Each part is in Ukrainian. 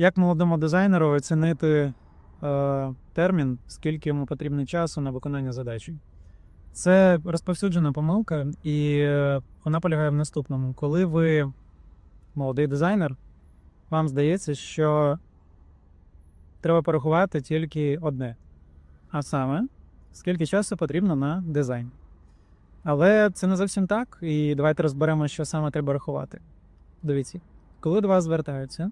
Як молодому дизайнеру оцінити е, термін, скільки йому потрібно часу на виконання задачі? Це розповсюджена помилка, і е, вона полягає в наступному. Коли ви молодий дизайнер, вам здається, що треба порахувати тільки одне. А саме, скільки часу потрібно на дизайн. Але це не зовсім так, і давайте розберемо, що саме треба рахувати. Дивіться, коли до вас звертаються,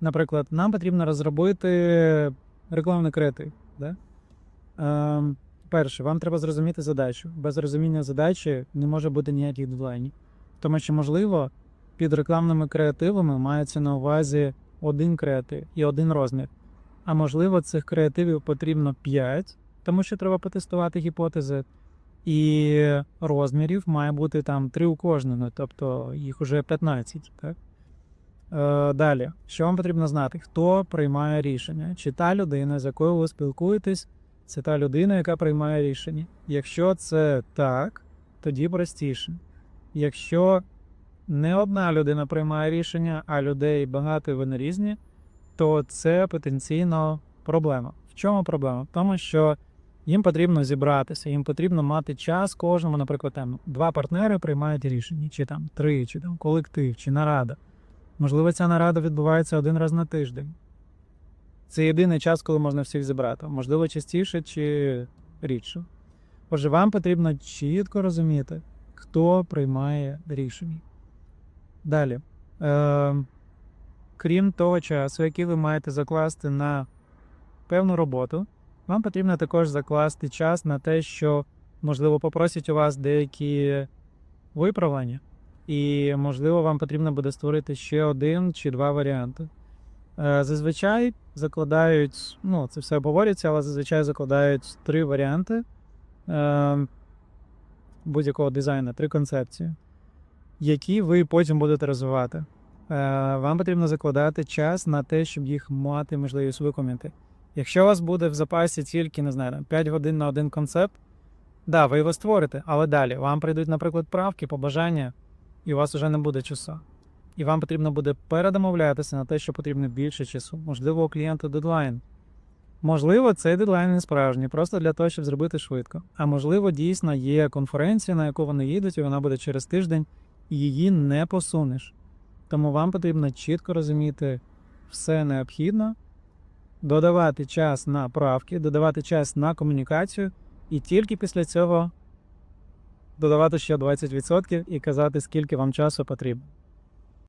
наприклад, нам потрібно розробити рекламний креатив. Да? Ем, перше, вам треба зрозуміти задачу. Без розуміння задачі не може бути ніяких дедлайнів. Тому що, можливо, під рекламними креативами мається на увазі один креатив і один розмір. А можливо, цих креативів потрібно 5, тому що треба потестувати гіпотези. І розмірів має бути там 3 у кожного, тобто їх уже 15. Так? Е, далі, що вам потрібно знати? Хто приймає рішення? Чи та людина, з якою ви спілкуєтесь, це та людина, яка приймає рішення. Якщо це так, тоді простіше. Якщо не одна людина приймає рішення, а людей багато і вони різні, то це потенційно проблема. В чому проблема? В тому, що їм потрібно зібратися, їм потрібно мати час кожному, наприклад, там два партнери приймають рішення, чи там три, чи там колектив, чи нарада. Можливо, ця нарада відбувається один раз на тиждень. Це єдиний час, коли можна всіх зібрати. Можливо, частіше чи рідше. Отже, вам потрібно чітко розуміти, хто приймає рішення. Далі. Е, крім того часу, який ви маєте закласти на певну роботу, вам потрібно також закласти час на те, що, можливо, попросять у вас деякі виправлення, і, можливо, вам потрібно буде створити ще один чи два варіанти. Е, Зазвичай закладають, ну, це все обговорюється, але зазвичай закладають три варіанти е, будь-якого дизайну, три концепції, які ви потім будете розвивати. Е, Вам потрібно закладати час на те, щоб їх мати можливість виконати. Якщо у вас буде в запасі тільки, не знаю, 5 годин на один концепт, да, ви його створите, але далі вам прийдуть, наприклад, правки, побажання, і у вас вже не буде часу. І вам потрібно буде передомовлятися на те, що потрібно більше часу. Можливо, у клієнта дедлайн. Можливо, цей дедлайн не справжній, просто для того, щоб зробити швидко. А можливо, дійсно є конференція, на яку вони їдуть, і вона буде через тиждень, і її не посунеш. Тому вам потрібно чітко розуміти все необхідно, додавати час на правки, додавати час на комунікацію, і тільки після цього додавати ще 20% і казати, скільки вам часу потрібно.